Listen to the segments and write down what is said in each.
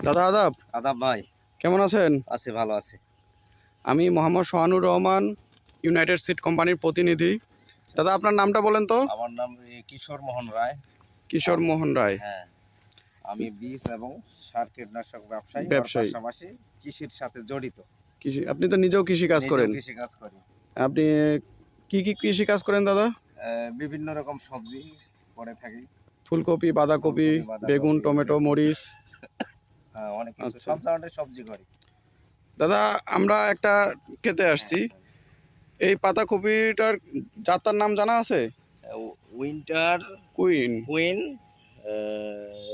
দাদা আদাব? আদাব ভাই। কেমন আছেন? আছে ভালো আছে। আমি মোহাম্মদ সোহানুর রহমান ইউনাইটেড সিড কোম্পানির প্রতিনিধি। দাদা আপনার নামটা বলেন তো। আমার নাম কিশোর মোহন রায়। কিশোর মোহন রায়। হ্যাঁ। আমি বীজ এবং সার কীটনাশক ব্যবসায়ী ব্যবসায়ী। পাশাপাশি কৃষির সাথে জড়িত। কৃষি আপনি তো নিজেও কৃষি কাজ করেন। কৃষি কাজ করি। আপনি কি কি কৃষি কাজ করেন দাদা? বিভিন্ন রকম সবজি করে থাকি। ফুলকপি বাঁধাকপি বেগুন টমেটো মরিচ। অনেক কিছু। আচ্ছা। সব ধরনের সবজি করি দাদা আমরা একটা খেতে আসছি। এই পাতাকপিটার জাতার নাম জানা আছে? Winter queen. কুইন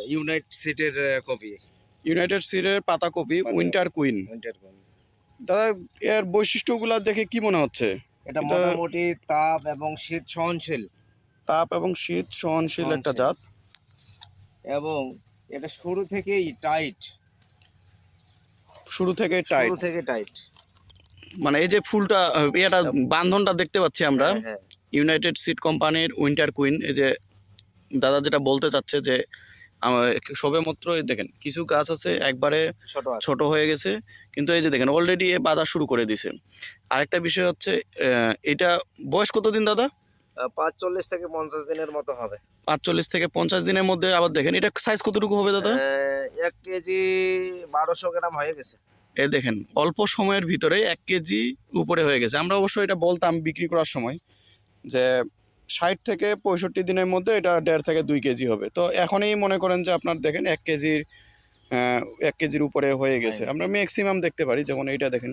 ইউনাইট সিটের কপি। ইউনাইটেড সিডের পাতাকপি। Winter queen. Winter queen. দাদা এর বৈশিষ্ট্যগুলো দেখে কি মনে হচ্ছে? এটা- মোটামুটি তাপ এবং শীত সহনশীল। তাপ এবং শীত সহনশীল একটা জাত। এবং এটা শুরু থেকেই টাইট শুরু থেকে টাইট শুরু থেকে টাইট মানে এই যে ফুলটা এটা বান্ধনটা দেখতে পাচ্ছি আমরা। ইউনাইটেড সিড কোম্পানির উইন্টার কুইন এই যে দাদা যেটা বলতে চাচ্ছে যে সবে মাত্র এই দেখেন কিছু গাছ আছে একবারে ছোট হয়ে গেছে কিন্তু এই যে দেখেন অলরেডি এ বাধা শুরু করে দিছে। আরেকটা বিষয় হচ্ছে আহ, এটা বয়স কতদিন দাদা? আহ, পাঁচ চল্লিশ থেকে পঞ্চাশ দিনের মতো হবে। পাঁচচল্লিশ থেকে পঞ্চাশ দিনের মধ্যে আবার দেখেন এটা সাইজ কতটুকু হবে দাদা? এক কেজি বারোশো গ্রাম হয়ে গেছে। এই দেখেন অল্প সময়ের ভিতরে এক কেজি উপরে হয়ে গেছে। আমরা অবশ্য এটা বলতাম বিক্রি করার সময় যে ষাট থেকে পঁয়ষট্টি দিনের মধ্যে এটা দেড় থেকে দুই কেজি হবে। তো এখনই মনে করেন যে আপনার দেখেন এক কেজির এক কেজির উপরে হয়ে গেছে। গেছে। আমরা ম্যাক্সিমাম দেখতে পারি যেমন এইটা দেখেন।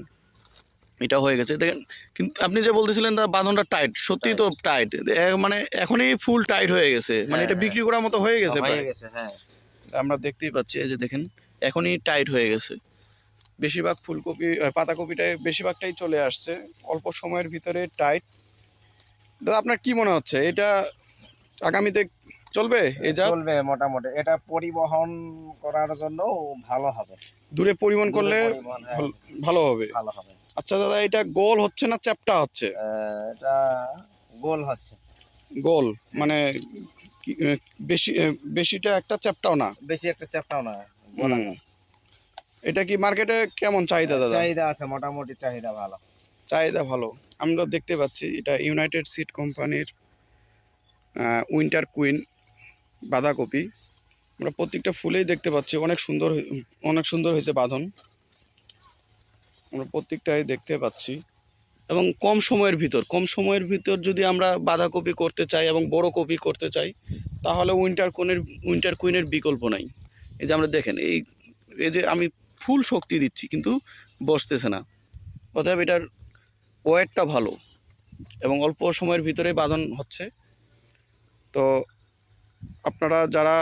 এটা হয়ে গেছে। দেখেন কিন্তু আপনি যে বলতেছিলেন দা বাঁধনটা টাইট সত্যি তো টাইট মানে এখনই ফুল টাইট হয়ে গেছে। মানে হ্যাঁ, এটা হ্যাঁ। বিক্রি করার মতো হয়ে গেছে হয়ে গেছে হ্যাঁ। আমরা দেখতেই পাচ্ছি এই যে দেখেন এখনই টাইট হয়ে গেছে। বেশিরভাগ ফুলকপি পাতাকপিটাই বেশিরভাগটাই চলে আসছে। অল্প সময়ের ভিতরে টাইট দাদা আপনার কি মনে হচ্ছে? এটা আগামীতে চলবে? এই যা চলবে মোটামুটি। এটা পরিবহন করার জন্য ভালো হবে। দূরে পরিবহন করলে হ্যাঁ, ভালো হবে। ভালো হবে। আচ্ছা দাদা এটা গোল হচ্ছে না চ্যাপটা হচ্ছে? এটা গোল হচ্ছে। গোল? মানে বেশি বেশিটা একটা চ্যাপটাও না? বেশি একটা চাপটাও না। এটা কি মার্কেটে কেমন চাহিদা দাদা? চাহিদা আছে মোটামুটি চাহিদা ভালো। চাহিদা ভালো। আমরা দেখতে পাচ্ছি এটা ইউনাইটেড সিড কোম্পানির উইন্টার কুইন বাঁধাকপি। আমরা প্রত্যেকটা ফুলেই দেখতে পাচ্ছি অনেক সুন্দর অনেক সুন্দর হয়েছে বাঁধন। আমরা প্রত্যেকটাই দেখতে পাচ্ছি। এবং কম সময়ের ভিতর, কম সময়ের ভিতর যদি আমরা বাঁধাকপি করতে চাই এবং বড় কপি করতে চাই, তাহলে উইন্টার কুইনের উইন্টার কুইনের বিকল্প নাই। এই যে আমরা দেখেন, এই এই যে আমি ফুল শক্তি দিচ্ছি, কিন্তু বসতেছে না। অতএব এটার ওয়েটটা ভালো এবং অল্প সময়ের ভিতরে বাঁধন হচ্ছে। তো আপনারা যারা